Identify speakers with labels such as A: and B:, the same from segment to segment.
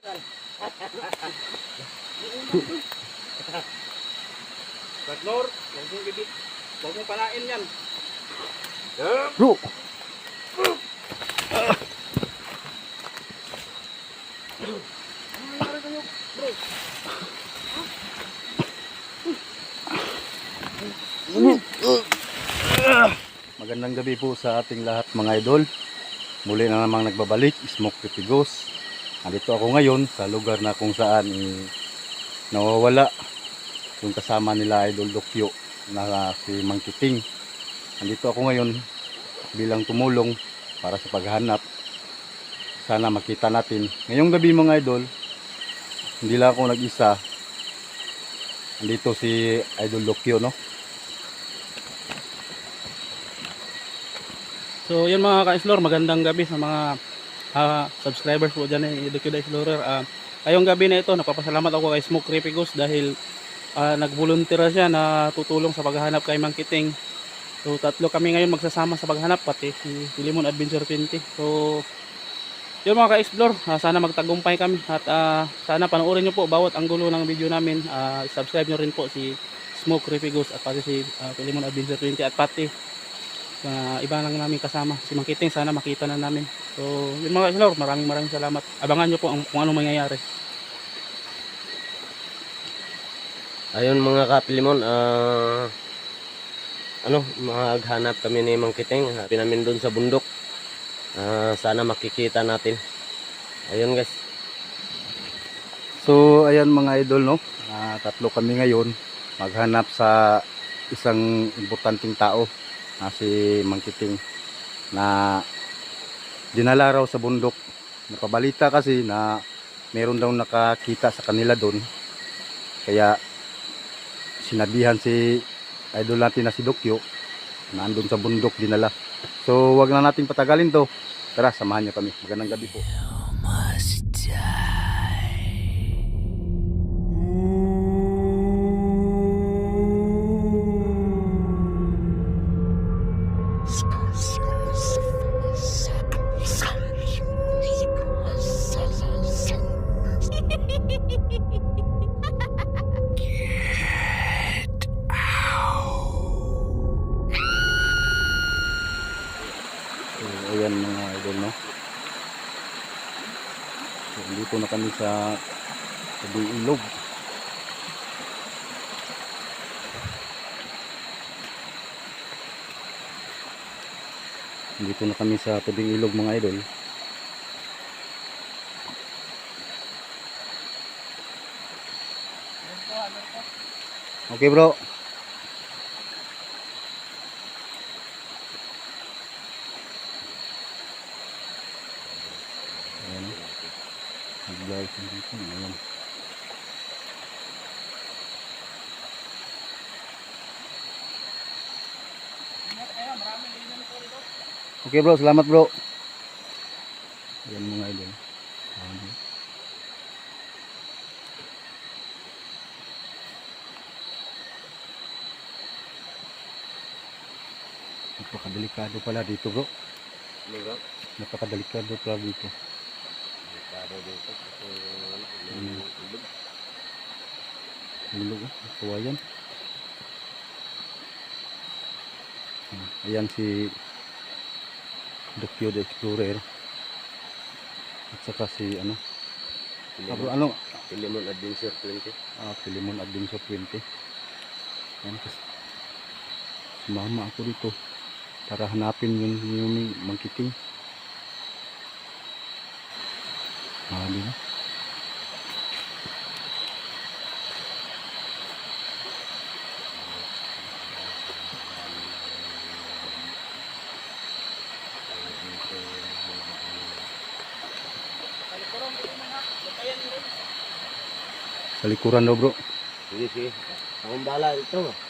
A: Bagnor, mong bibit. Huwag mong palain yan.
B: Bro! Magandang gabi po sa ating lahat mga idol. Muli na namang nagbabalik, Smoke Pretty Ghost. Nandito ako ngayon sa lugar na kung saan eh, nawawala yung kasama nila Idol Dokyo na si Mang Kiting. Nandito ako ngayon bilang tumulong para sa paghanap. Sana makita natin. Ngayong gabi mga idol, hindi lang ako nag-isa. Nandito si Idol Dokyo, no?
A: So yun mga ka-explore, magandang gabi sa mga ah, subscribers po dyan ni Educate Explorer. Ah, ngayong gabi na ito, napapasalamat ako kay Smoke Ghost dahil uh, nagvoluntira siya na tutulong sa paghahanap kay Mang Kiting. So tatlo kami ngayon magsasama sa paghanap pati si Filimon Adventure 20. So yun mga ka-explore, ah, sana magtagumpay kami at ah, sana panoorin nyo po bawat anggulo ng video namin. Ah, subscribe nyo rin po si Smoke Ghost at pati si ah, Filimon Adventure 20 at pati sa iba lang namin kasama si Mang Kiting sana makita na namin so yun mga ka-explore, maraming maraming salamat abangan nyo po ang, kung anong mangyayari
C: Ayun mga kapilimon, ah ano, maghanap kami ni Mang Kiting, hanapin namin doon sa bundok. Ah, sana makikita natin. Ayun guys.
B: So, ayan mga idol, no? Ah, tatlo kami ngayon maghanap sa isang importanteng tao na si Mang Kiting na dinala raw sa bundok. Napabalita kasi na meron daw nakakita sa kanila doon. Kaya sinabihan si idol natin na si Dokyo na andun sa bundok dinala. So, wag na nating patagalin to. Tara, samahan niyo kami. Magandang gabi po. So, dito na kami sa tabing ilog. Dito na kami sa tabing ilog mga idol. Okay bro. Yung dito. Ayan. Okay bro, salamat bro. Ayan mga idol. Napakadelikado pala dito bro. Napakadelikado pala dito. Hmm. Ilog kawayan. Ayan si Dokyo the Explorer. At saka si ano, bro, ano,
C: Filimon Adventure 20.
B: ah, Filimon Adventure 20. Ayan kasi sumama ako dito para hanapin yun yung mangkiting. Ah, di ba? Sa daw bro.
C: Sige, sige. Akong bala ito.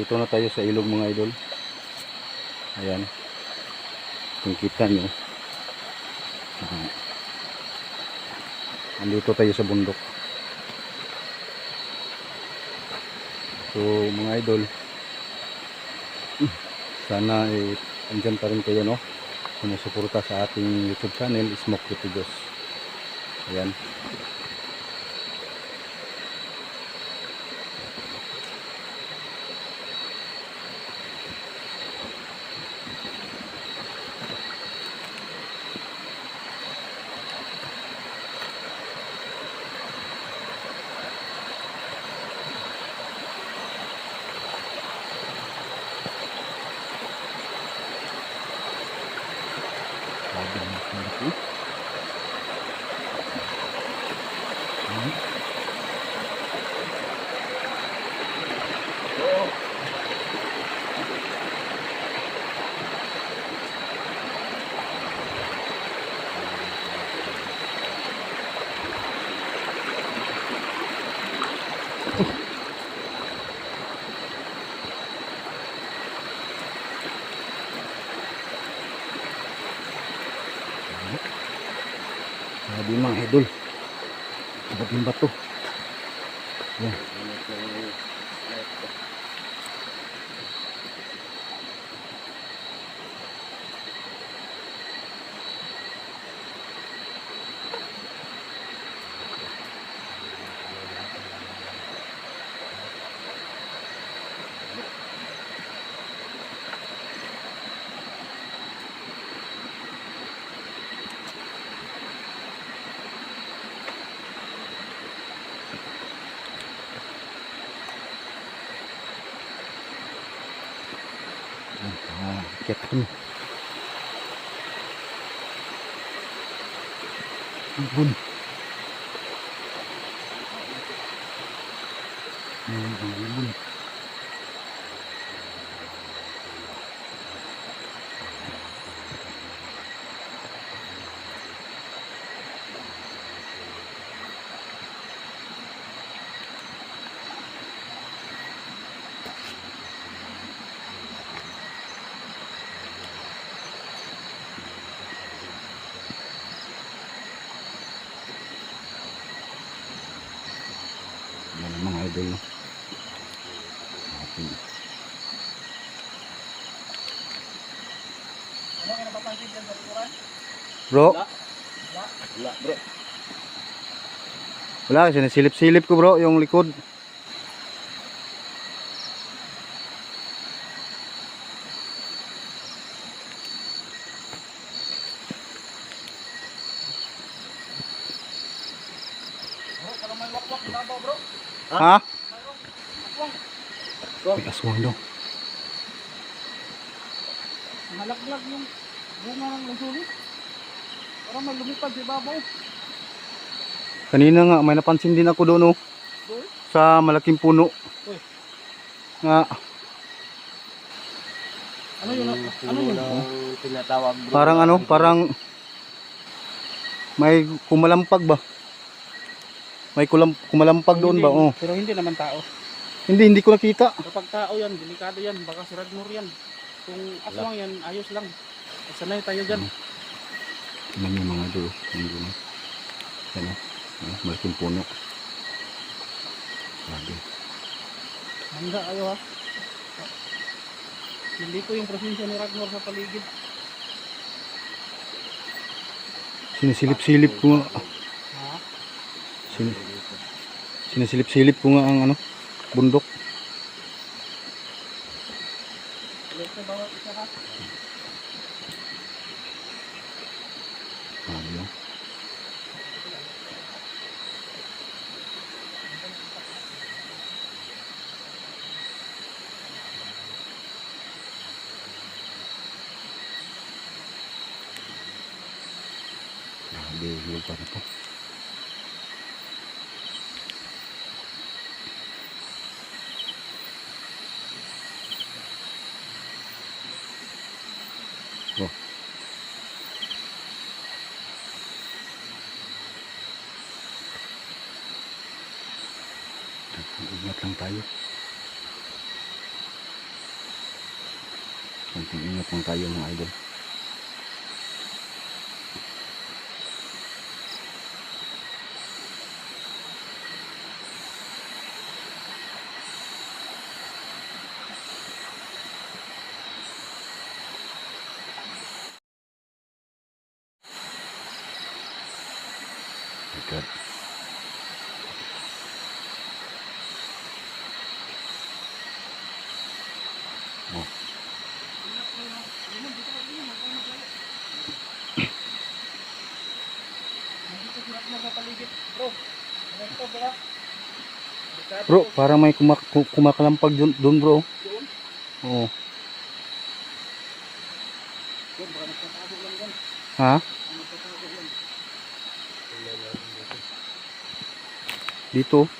B: dito na tayo sa ilog mga idol. Ayan. Kung kita nyo. Andito tayo sa bundok. So mga idol sana eh, andyan pa rin kayo no? Sumusuporta sa ating youtube channel Smoke with Diyos ayan. Grabe yung bato. Yan. Ah, kaya kami. Ibon. Ayan, ang ibon. Yan ang mga idol. no? Ating Bro,
C: Wala, bro.
B: wala kasi nasilip-silip ko bro yung likod. Ha? May aswang daw.
A: Malaglag yung bunga ng lansulis. Parang may lumipad si babaw.
B: Kanina nga may napansin din ako doon oh,
A: Doon?
B: sa malaking puno.
A: Uy.
B: Nga,
A: Ano yun? Ano yun?
C: ng tinatawag bro.
B: parang ano, parang may kumalampag ba? May kulam, kumalampag doon
A: Hindi,
B: ba? Oh.
A: Pero hindi naman tao.
B: Hindi, hindi ko nakita.
A: Kapag tao yan, delikado yan. Baka si Radmur yan. Kung aswang yan, ayos lang. Sanay tayo dyan.
B: Tingnan niyo mga idol. Yung doon. Yan oh. Yan, malaking puno. Grabe.
A: Handa kayo ha. Hindi ko yung presensya ni Ragnar sa paligid.
B: Sinisilip-silip ko nga.
A: Ha?
B: Sin sinisilip-silip ko nga ang ano, bundok.
A: Bawat isa ha.
B: Grabe oh. Grabe yung lupa na to. Oh. Ingat lang tayo. Konting ingat lang tayo mga idol. Oh. Bro, para may kumak kumakalampag dun, dun bro. Oo. Ha? Dito.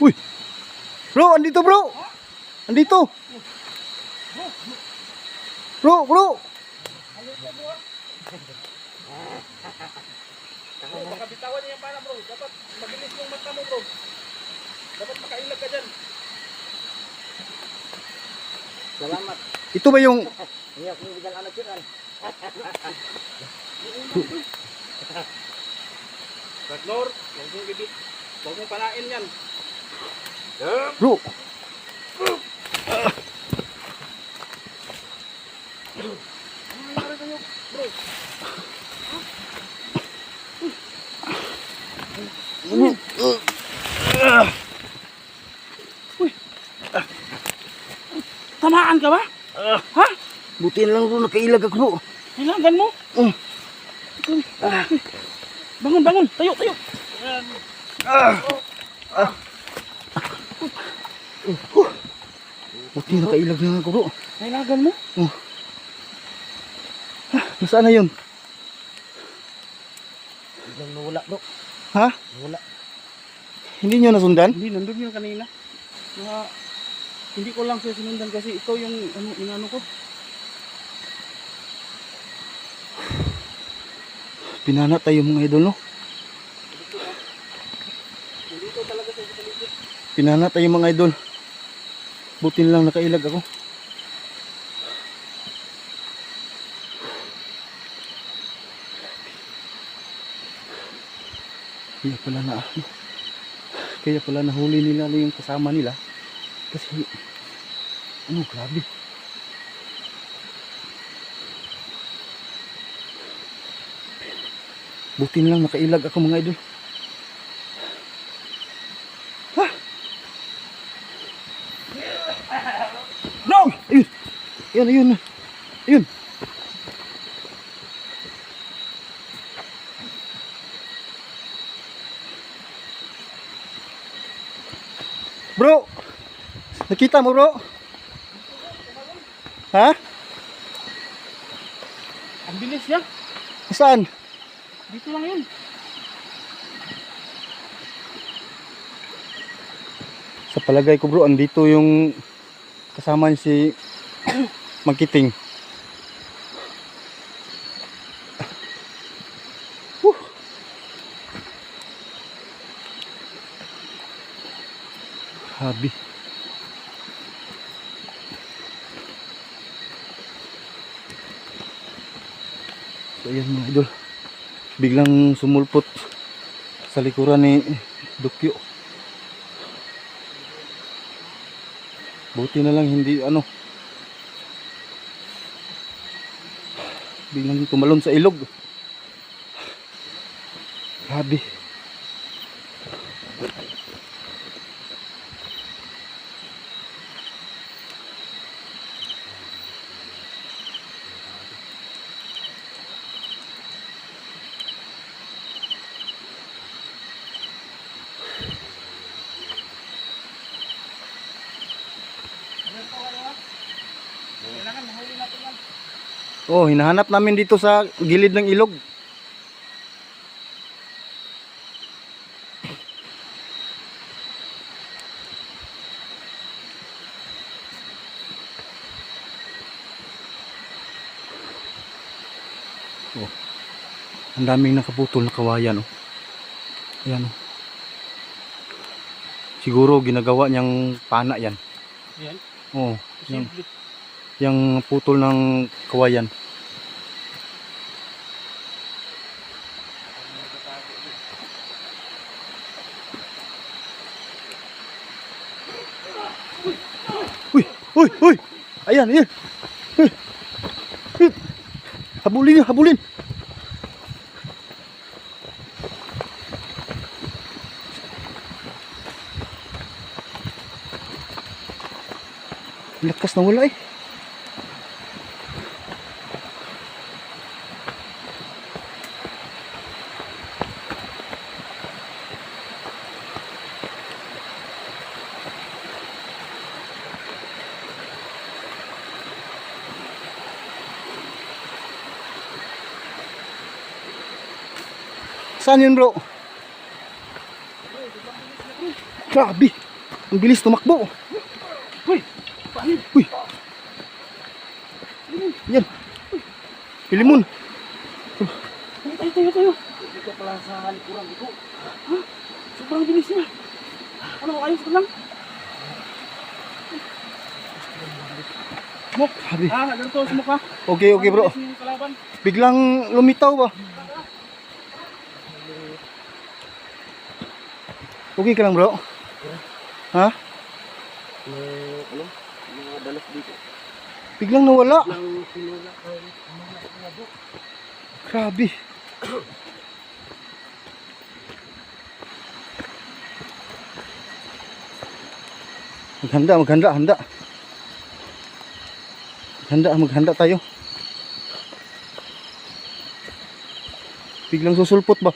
B: Uy! Bro, andito bro! Andito! Bro, bro!
A: Bro, baka bitawan niya pala bro. Dapat mabilis yung mata mo bro. Dapat makailag ka dyan.
C: Salamat.
B: Ito ba yung...
C: Iya, kung bilang anak yan.
A: Ragnor, huwag mong bibit. Huwag mong palain yan.
B: Bro!
A: Tamaan ka ba?
C: Butin lang bro, nakailag ako bro.
A: Kailangan mo?
C: Mm.
A: Bangun, bangun. Tayo, tayo.
B: Puti, nakailag na ako bro.
A: Kailangan mo?
B: Nasaan na yun?
C: Biglang nawala bro.
B: Ha?
C: Nawala.
B: Hindi nyo nasundan?
A: Hindi, nandun yun kanina. Mga, hindi ko lang siya sinundan kasi ito yung ano, inano ko.
B: Pinana tayo mga idol no? Pinana tayo mga idol. Buti na lang nakailag ako. Kaya pala na Kaya pala nahuli nila yung kasama nila. Kasi ano grabe. Buti na lang nakailag ako mga idol. No! Ayun! Ayun, ayun. Ayun. Bro! Nakita mo bro? Ha?
A: Ang bilis niya.
B: Saan?
A: Dito lang yun.
B: Sa palagay ko bro, andito yung kasama niya si Magkiting. So ayan mga idol. Biglang sumulpot sa likuran ni Dukyo. Buti na lang hindi ano. Biglang tumalon sa ilog. Grabe. Oh, hinahanap namin dito sa gilid ng ilog. Oh. Ang daming nakaputol na kawayan, oh. Ayan, oh. Siguro ginagawa niyang pana yan.
A: Yan.
B: Oh, yung, yung putol ng kawayan. Uy, uy. Ayan, ayan. Habulin niyo, habulin. Lakas na wala eh. Saan yun bro? Grabe. Ang bilis tumakbo.
A: Uy!
B: Uy. Yan. Pilimon.
A: Tayo, tayo, tayo. Dito pala sa likuran ko. Sobrang bilis niya. Ano, ayos ka lang? Mok! Ah, ganito, sumok ka.
B: Okay, okay bro. Biglang lumitaw ba? Okay ka lang bro? Ha?
C: May, ano, mga dalas dito.
B: Biglang nawala.
C: Lang sinula.
B: Grabe. Maghanda, maghanda, handa. Maghanda, maghanda tayo. Biglang susulpot ba?